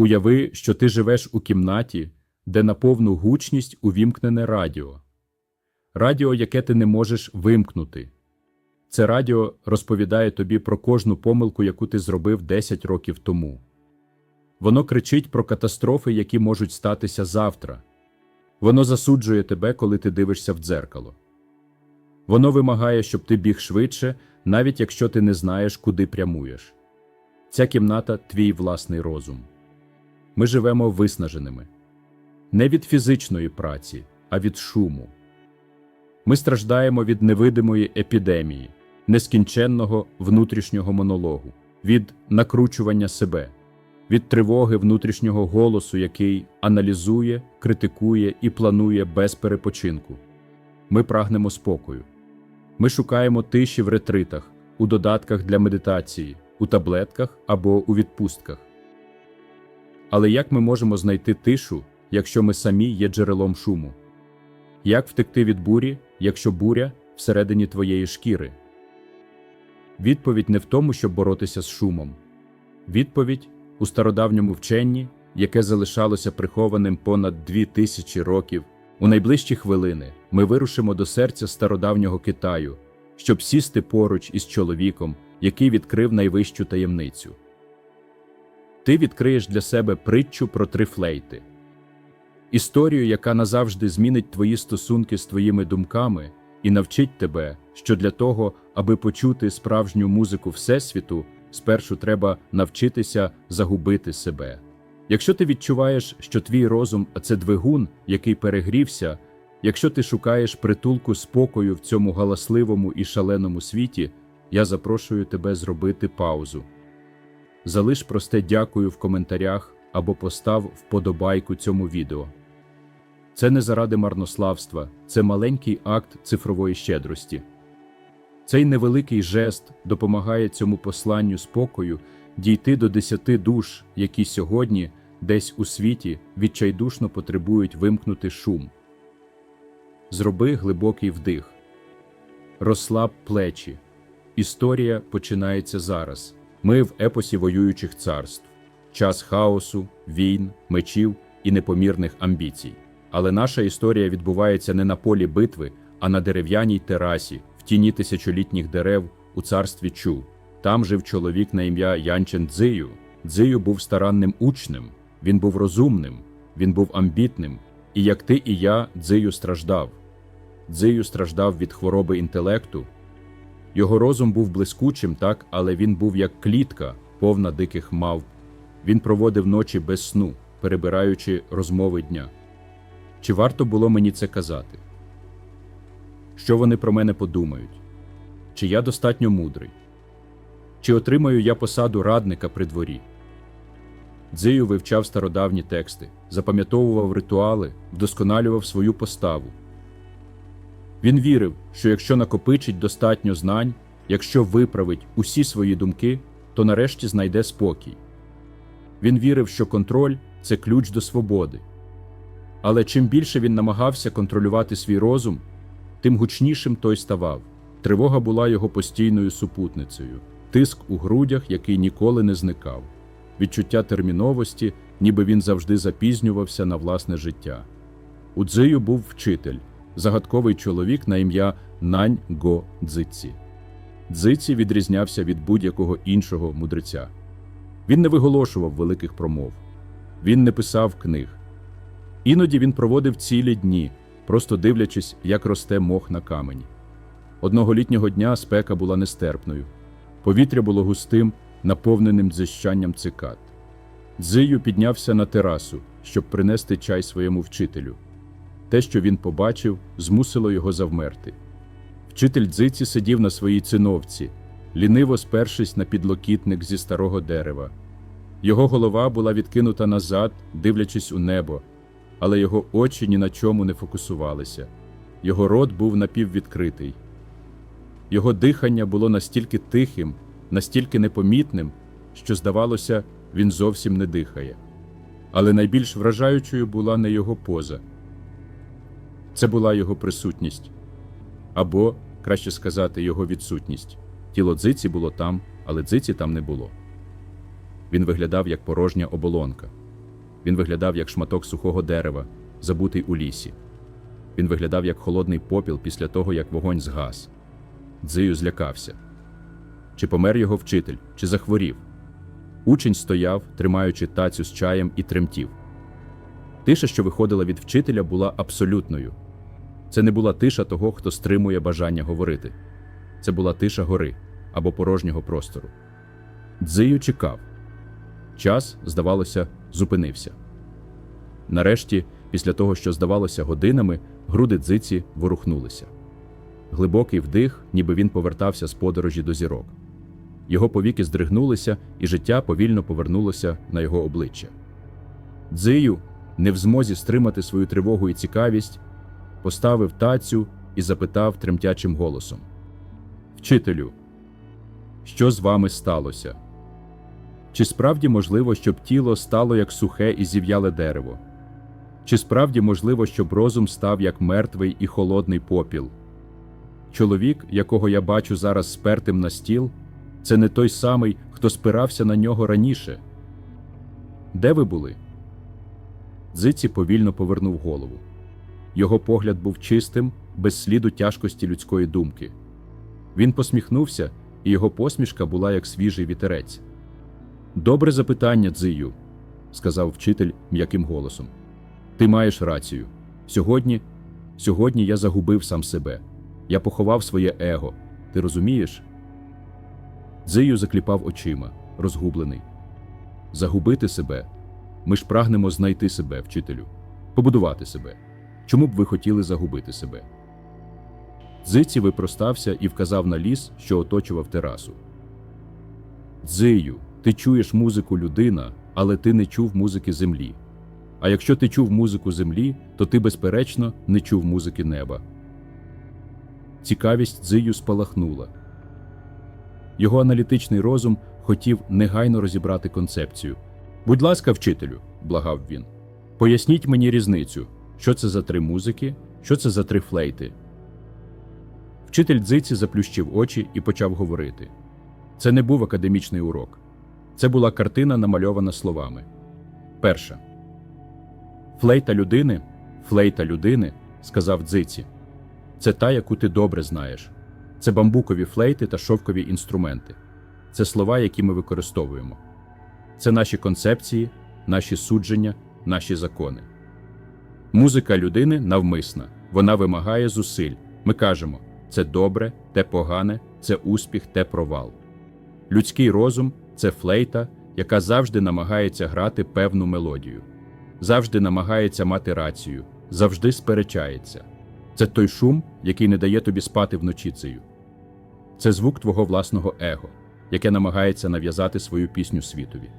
Уяви, що ти живеш у кімнаті, де на повну гучність увімкнене радіо. Радіо, яке ти не можеш вимкнути. Це радіо розповідає тобі про кожну помилку, яку ти зробив 10 років тому. Воно кричить про катастрофи, які можуть статися завтра. Воно засуджує тебе, коли ти дивишся в дзеркало. Воно вимагає, щоб ти біг швидше, навіть якщо ти не знаєш, куди прямуєш. Ця кімната твій власний розум. Ми живемо виснаженими не від фізичної праці, а від шуму. Ми страждаємо від невидимої епідемії, нескінченного внутрішнього монологу, від накручування себе, від тривоги внутрішнього голосу, який аналізує, критикує і планує без перепочинку. Ми прагнемо спокою. Ми шукаємо тиші в ретритах, у додатках для медитації, у таблетках або у відпустках. Але як ми можемо знайти тишу, якщо ми самі є джерелом шуму? Як втекти від бурі, якщо буря всередині твоєї шкіри? Відповідь не в тому, щоб боротися з шумом. Відповідь у стародавньому вченні, яке залишалося прихованим понад дві тисячі років. У найближчі хвилини ми вирушимо до серця стародавнього Китаю, щоб сісти поруч із чоловіком, який відкрив найвищу таємницю. Ти відкриєш для себе притчу про три флейти. Історію, яка назавжди змінить твої стосунки з твоїми думками і навчить тебе, що для того, аби почути справжню музику Всесвіту, спершу треба навчитися загубити себе. Якщо ти відчуваєш, що твій розум це двигун, який перегрівся, якщо ти шукаєш притулку спокою в цьому галасливому і шаленому світі, я запрошую тебе зробити паузу. Залиш просте дякую в коментарях або постав вподобайку цьому відео. Це не заради марнославства, це маленький акт цифрової щедрості. Цей невеликий жест допомагає цьому посланню спокою дійти до десяти душ, які сьогодні, десь у світі, відчайдушно потребують вимкнути шум. Зроби глибокий вдих. Розслаб плечі. Історія починається зараз. Ми в епосі воюючих царств, час хаосу, війн, мечів і непомірних амбіцій. Але наша історія відбувається не на полі битви, а на дерев'яній терасі, в тіні тисячолітніх дерев у царстві Чу. Там жив чоловік на ім'я Янчен Цзию. Цзию був старанним учнем, він був розумним, він був амбітним, і як ти і я, Цзию страждав. Цзию страждав від хвороби інтелекту. Його розум був блискучим, так, але він був як клітка, повна диких мавп. Він проводив ночі без сну, перебираючи розмови дня. Чи варто було мені це казати? Що вони про мене подумають? Чи я достатньо мудрий? Чи отримаю я посаду радника при дворі? Дзию вивчав стародавні тексти, запам'ятовував ритуали, вдосконалював свою поставу. Він вірив, що якщо накопичить достатньо знань, якщо виправить усі свої думки, то нарешті знайде спокій. Він вірив, що контроль це ключ до свободи. Але чим більше він намагався контролювати свій розум, тим гучнішим той ставав. Тривога була його постійною супутницею, тиск у грудях, який ніколи не зникав, відчуття терміновості, ніби він завжди запізнювався на власне життя. У Дзию був вчитель, загадковий чоловік на ім'я Нань Го Дзиці. Дзиці відрізнявся від будь-якого іншого мудреця. Він не виголошував великих промов, він не писав книг. Іноді він проводив цілі дні, просто дивлячись, як росте мох на камені. Одного літнього дня спека була нестерпною. Повітря було густим, наповненим дзищанням цикад. Дзию піднявся на терасу, щоб принести чай своєму вчителю. Те, що він побачив, змусило його завмерти. Вчитель дзиці сидів на своїй циновці, ліниво спершись на підлокітник зі старого дерева. Його голова була відкинута назад, дивлячись у небо, але його очі ні на чому не фокусувалися. Його рот був напіввідкритий. Його дихання було настільки тихим, настільки непомітним, що, здавалося, він зовсім не дихає. Але найбільш вражаючою була не його поза. Це була його присутність, або, краще сказати, його відсутність. Тіло дзиці було там, але дзиці там не було. Він виглядав як порожня оболонка. Він виглядав як шматок сухого дерева, забутий у лісі. Він виглядав як холодний попіл після того, як вогонь згас. Дзию злякався. Чи помер його вчитель, чи захворів. Учень стояв, тримаючи тацю з чаєм і тремтів. Тиша, що виходила від вчителя, була абсолютною. Це не була тиша того, хто стримує бажання говорити. Це була тиша гори або порожнього простору. Дзию чекав. Час, здавалося, зупинився. Нарешті, після того, що здавалося годинами, груди дзиці ворухнулися. Глибокий вдих, ніби він повертався з подорожі до зірок. Його повіки здригнулися, і життя повільно повернулося на його обличчя. Дзию, не в змозі стримати свою тривогу і цікавість, поставив тацю і запитав тремтячим голосом: Вчителю, що з вами сталося? Чи справді можливо, щоб тіло стало як сухе і зів'яле дерево? Чи справді можливо, щоб розум став як мертвий і холодний попіл? Чоловік, якого я бачу зараз спертим на стіл, це не той самий, хто спирався на нього раніше. Де ви були? Дзиці повільно повернув голову. Його погляд був чистим, без сліду тяжкості людської думки. Він посміхнувся, і його посмішка була як свіжий вітерець. Добре запитання, Дзию, сказав вчитель м'яким голосом. Ти маєш рацію. Сьогодні, сьогодні я загубив сам себе. Я поховав своє его. Ти розумієш? Дзию закліпав очима, розгублений. Загубити себе. Ми ж прагнемо знайти себе, вчителю, побудувати себе. Чому б ви хотіли загубити себе? Дзиці випростався і вказав на ліс, що оточував терасу. Дзию, ти чуєш музику людина, але ти не чув музики землі. А якщо ти чув музику землі, то ти, безперечно, не чув музики неба. Цікавість дзию спалахнула. Його аналітичний розум хотів негайно розібрати концепцію. Будь ласка, вчителю, благав він, поясніть мені різницю, що це за три музики, що це за три флейти. Вчитель дзиці заплющив очі і почав говорити. Це не був академічний урок. Це була картина, намальована словами. Перша. Флейта людини, флейта людини, сказав дзиці. Це та, яку ти добре знаєш. Це бамбукові флейти та шовкові інструменти. Це слова, які ми використовуємо. Це наші концепції, наші судження, наші закони. Музика людини навмисна, вона вимагає зусиль. Ми кажемо це добре, те погане, це успіх, те провал. Людський розум це флейта, яка завжди намагається грати певну мелодію, завжди намагається мати рацію, завжди сперечається. Це той шум, який не дає тобі спати вночі цею. Це звук твого власного его, яке намагається нав'язати свою пісню світові.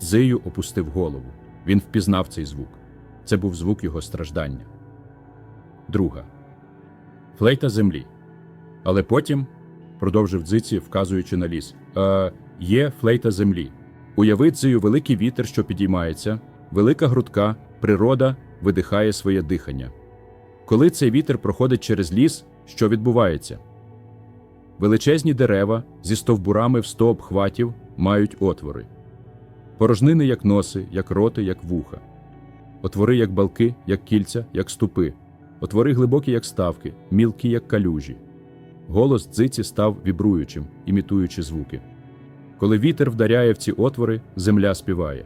Зию опустив голову. Він впізнав цей звук. Це був звук його страждання. Друга флейта землі. Але потім, продовжив дзиці, вказуючи на ліс, е, є флейта землі. Уяви дзию великий вітер, що підіймається, велика грудка, природа видихає своє дихання. Коли цей вітер проходить через ліс, що відбувається? Величезні дерева зі стовбурами в сто обхватів мають отвори. Порожнини, як носи, як роти, як вуха. Отвори, як балки, як кільця, як ступи. Отвори глибокі, як ставки, мілкі, як калюжі. Голос дзиці став вібруючим, імітуючи звуки. Коли вітер вдаряє в ці отвори, земля співає.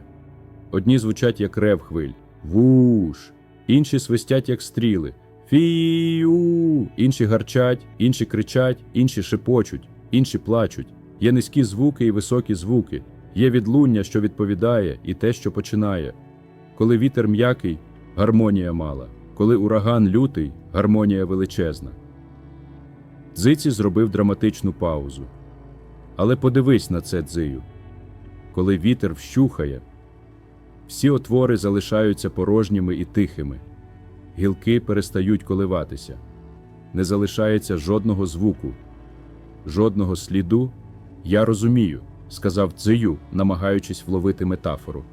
Одні звучать, як рев хвиль, вуш, інші свистять, як стріли, фію, інші гарчать, інші кричать, інші шепочуть, інші плачуть. Є низькі звуки і високі звуки, є відлуння, що відповідає, і те, що починає. Коли вітер м'який, гармонія мала, коли ураган лютий, гармонія величезна. Дзиці зробив драматичну паузу. Але подивись на це дзию. Коли вітер вщухає, всі отвори залишаються порожніми і тихими, гілки перестають коливатися, не залишається жодного звуку, жодного сліду. Я розумію, сказав дзию, намагаючись вловити метафору.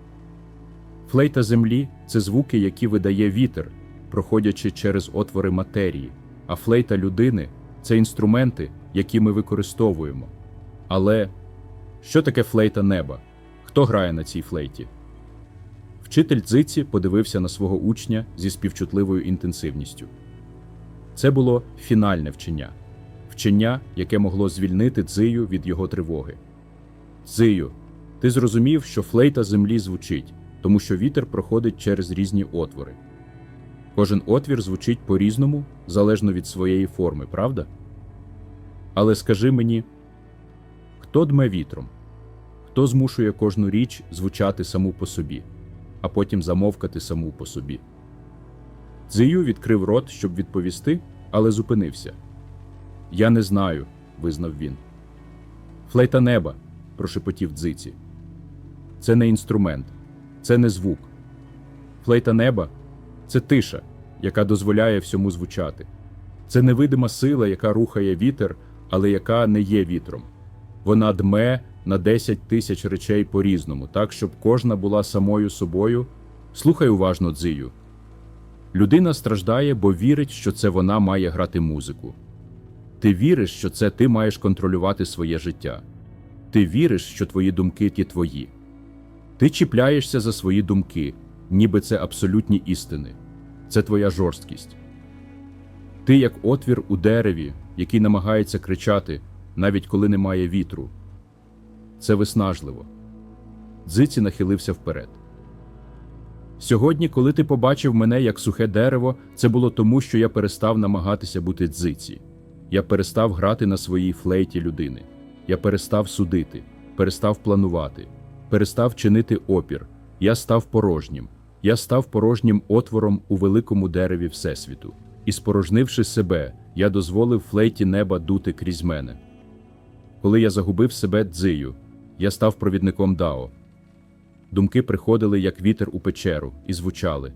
Флейта землі це звуки, які видає вітер, проходячи через отвори матерії, а флейта людини це інструменти, які ми використовуємо. Але що таке флейта неба? Хто грає на цій флейті? Вчитель дзиці подивився на свого учня зі співчутливою інтенсивністю. Це було фінальне вчення, вчення, яке могло звільнити дзию від його тривоги. Дзию, ти зрозумів, що флейта землі звучить, тому що вітер проходить через різні отвори. Кожен отвір звучить по-різному, залежно від своєї форми, правда? Але скажи мені, хто дме вітром? Хто змушує кожну річ звучати саму по собі, а потім замовкати саму по собі? Дзию відкрив рот, щоб відповісти, але зупинився. Я не знаю, визнав він. Флейта неба, прошепотів дзиці. Це не інструмент, це не звук. Флейта неба це тиша, яка дозволяє всьому звучати. Це невидима сила, яка рухає вітер, але яка не є вітром. Вона дме на 10 тисяч речей по-різному, так, щоб кожна була самою собою. Слухай уважно, дзию. Людина страждає, бо вірить, що це вона має грати музику. Ти віриш, що це ти маєш контролювати своє життя. Ти віриш, що твої думки ті твої. Ти чіпляєшся за свої думки, ніби це абсолютні істини. Це твоя жорсткість. Ти як отвір у дереві, який намагається кричати, навіть коли немає вітру. Це виснажливо. Дзиці нахилився вперед. Сьогодні, коли ти побачив мене як сухе дерево, це було тому, що я перестав намагатися бути дзиці. Я перестав грати на своїй флейті людини. Я перестав судити, перестав планувати, перестав чинити опір. Я став порожнім. Я став порожнім отвором у великому дереві Всесвіту. І, спорожнивши себе, я дозволив флейті неба дути крізь мене. Коли я загубив себе дзию, я став провідником Дао. Думки приходили, як вітер у печеру, і звучали.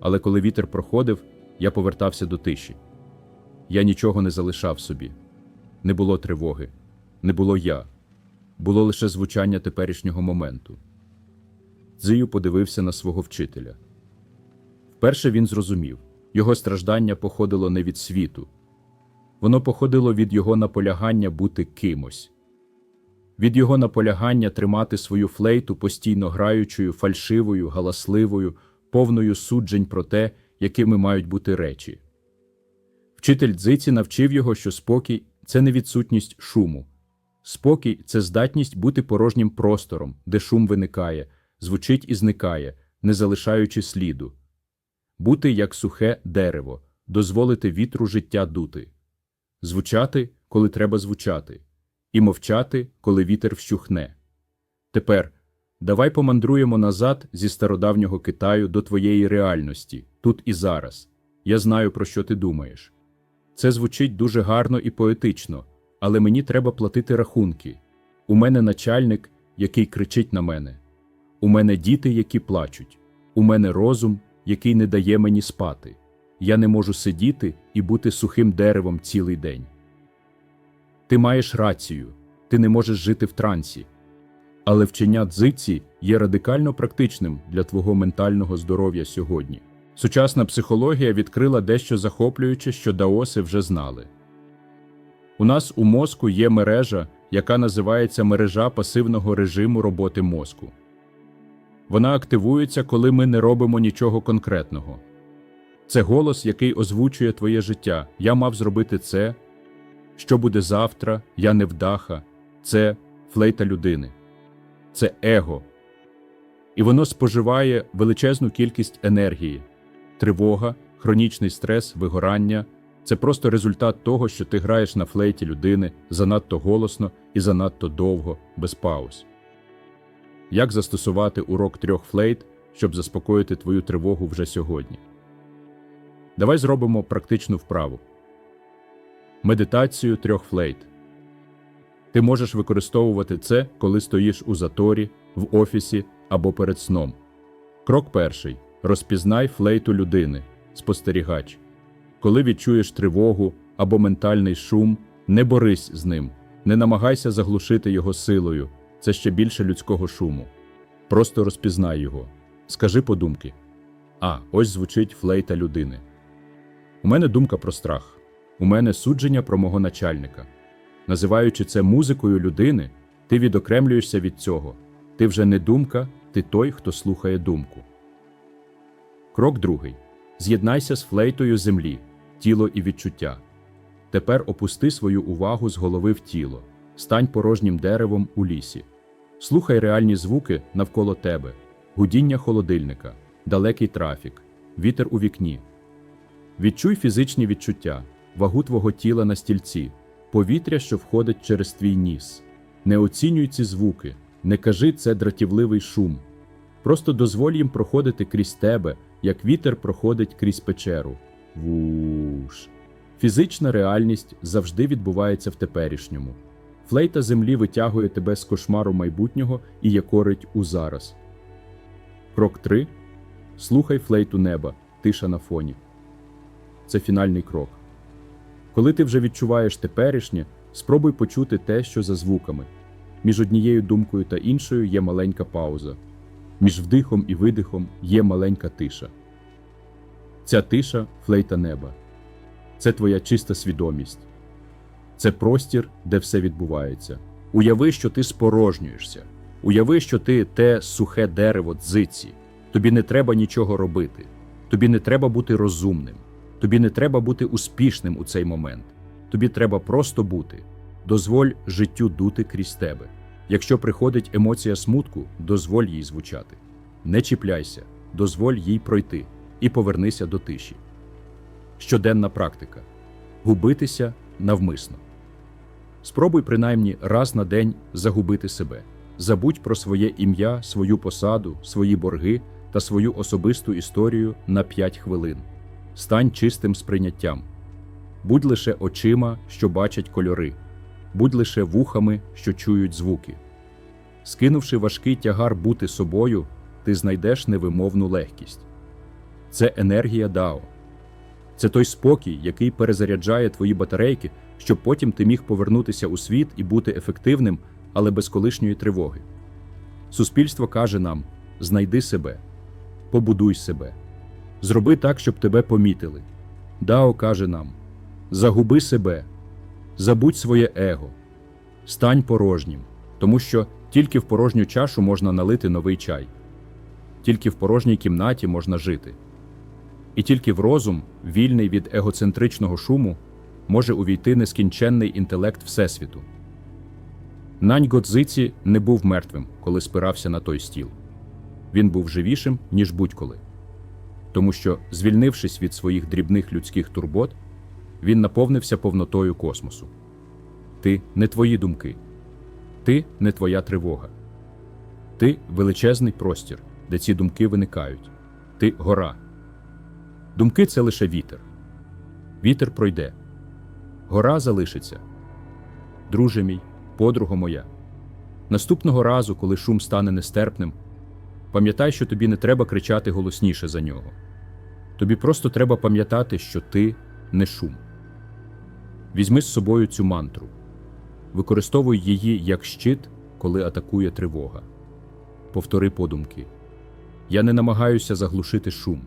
Але коли вітер проходив, я повертався до тиші. Я нічого не залишав собі. Не було тривоги, не було я, було лише звучання теперішнього моменту. Дзию подивився на свого вчителя. Вперше він зрозумів його страждання походило не від світу, воно походило від його наполягання бути кимось, від його наполягання тримати свою флейту постійно граючою, фальшивою, галасливою, повною суджень про те, якими мають бути речі. Вчитель дзиці навчив його, що спокій це не відсутність шуму. Спокій це здатність бути порожнім простором, де шум виникає, звучить і зникає, не залишаючи сліду. Бути як сухе дерево, дозволити вітру життя дути, звучати, коли треба звучати, і мовчати, коли вітер вщухне. Тепер давай помандруємо назад зі стародавнього Китаю до твоєї реальності, тут і зараз. Я знаю, про що ти думаєш. Це звучить дуже гарно і поетично, але мені треба платити рахунки. У мене начальник, який кричить на мене. У мене діти, які плачуть. У мене розум, який не дає мені спати. Я не можу сидіти і бути сухим деревом цілий день. Ти маєш рацію, ти не можеш жити в трансі. Але вчення дзиці є радикально практичним для твого ментального здоров'я сьогодні. Сучасна психологія відкрила дещо захоплююче, що даоси вже знали. У нас у мозку є мережа, яка називається мережа пасивного режиму роботи мозку. Вона активується, коли ми не робимо нічого конкретного. Це голос, який озвучує твоє життя. Я мав зробити це. Що буде завтра, я невдаха, це флейта людини, це его. І воно споживає величезну кількість енергії, тривога, хронічний стрес, вигорання це просто результат того, що ти граєш на флейті людини занадто голосно і занадто довго, без пауз. Як застосувати урок трьох флейт, щоб заспокоїти твою тривогу вже сьогодні? Давай зробимо практичну вправу. Медитацію трьох флейт. Ти можеш використовувати це, коли стоїш у заторі, в офісі або перед сном. Крок перший. Розпізнай флейту людини, спостерігач. Коли відчуєш тривогу або ментальний шум, не борись з ним, не намагайся заглушити його силою, це ще більше людського шуму. Просто розпізнай його. Скажи подумки. А, ось звучить флейта людини. У мене думка про страх. У мене судження про мого начальника. Називаючи це музикою людини, ти відокремлюєшся від цього. Ти вже не думка, ти той, хто слухає думку. Крок другий. З'єднайся з флейтою землі, тіло і відчуття. Тепер опусти свою увагу з голови в тіло, стань порожнім деревом у лісі. Слухай реальні звуки навколо тебе, гудіння холодильника, далекий трафік, вітер у вікні. Відчуй фізичні відчуття, вагу твого тіла на стільці, повітря, що входить через твій ніс. Не оцінюй ці звуки, не кажи це дратівливий шум. Просто дозволь їм проходити крізь тебе, як вітер проходить крізь печеру. Вуш. Фізична реальність завжди відбувається в теперішньому. Флейта землі витягує тебе з кошмару майбутнього і якорить у зараз. Крок 3. Слухай флейту неба, тиша на фоні. Це фінальний крок. Коли ти вже відчуваєш теперішнє, спробуй почути те, що за звуками. Між однією думкою та іншою є маленька пауза. Між вдихом і видихом є маленька тиша. Ця тиша флейта неба. Це твоя чиста свідомість. Це простір, де все відбувається. Уяви, що ти спорожнюєшся. Уяви, що ти те сухе дерево дзиці. Тобі не треба нічого робити. Тобі не треба бути розумним. Тобі не треба бути успішним у цей момент. Тобі треба просто бути. Дозволь життю дути крізь тебе. Якщо приходить емоція смутку, дозволь їй звучати. Не чіпляйся, дозволь їй пройти і повернися до тиші. Щоденна практика губитися навмисно. Спробуй принаймні раз на день загубити себе. Забудь про своє ім'я, свою посаду, свої борги та свою особисту історію на 5 хвилин. Стань чистим сприйняттям. Будь лише очима, що бачать кольори, будь лише вухами, що чують звуки. Скинувши важкий тягар бути собою, ти знайдеш невимовну легкість. Це енергія Дао. Це той спокій, який перезаряджає твої батарейки, щоб потім ти міг повернутися у світ і бути ефективним, але без колишньої тривоги. Суспільство каже нам: знайди себе, побудуй себе, зроби так, щоб тебе помітили. Дао каже нам: загуби себе, забудь своє его, стань порожнім, тому що тільки в порожню чашу можна налити новий чай, тільки в порожній кімнаті можна жити. І тільки в розум, вільний від егоцентричного шуму, може увійти нескінченний інтелект Всесвіту. Нань Годзиці не був мертвим, коли спирався на той стіл. Він був живішим, ніж будь-коли. Тому що, звільнившись від своїх дрібних людських турбот, він наповнився повнотою космосу. Ти не твої думки, ти не твоя тривога. Ти величезний простір, де ці думки виникають. Ти гора. Думки це лише вітер. Вітер пройде. Гора залишиться. Друже мій, подруга моя. Наступного разу, коли шум стане нестерпним, пам'ятай, що тобі не треба кричати голосніше за нього. Тобі просто треба пам'ятати, що ти не шум. Візьми з собою цю мантру, використовуй її як щит, коли атакує тривога. Повтори подумки. Я не намагаюся заглушити шум.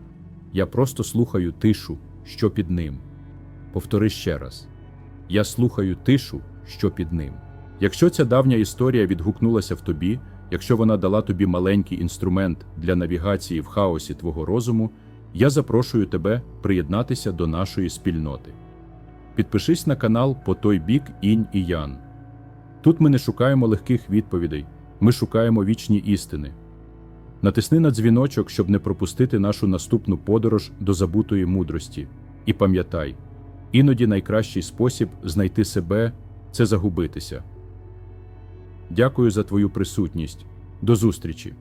Я просто слухаю тишу, що під ним. Повтори ще раз: Я слухаю тишу, що під ним. Якщо ця давня історія відгукнулася в тобі, якщо вона дала тобі маленький інструмент для навігації в хаосі твого розуму, я запрошую тебе приєднатися до нашої спільноти. Підпишись на канал по той бік інь і ян. Тут ми не шукаємо легких відповідей, ми шукаємо вічні істини. Натисни на дзвіночок, щоб не пропустити нашу наступну подорож до забутої мудрості. І пам'ятай, іноді найкращий спосіб знайти себе це загубитися. Дякую за твою присутність. До зустрічі!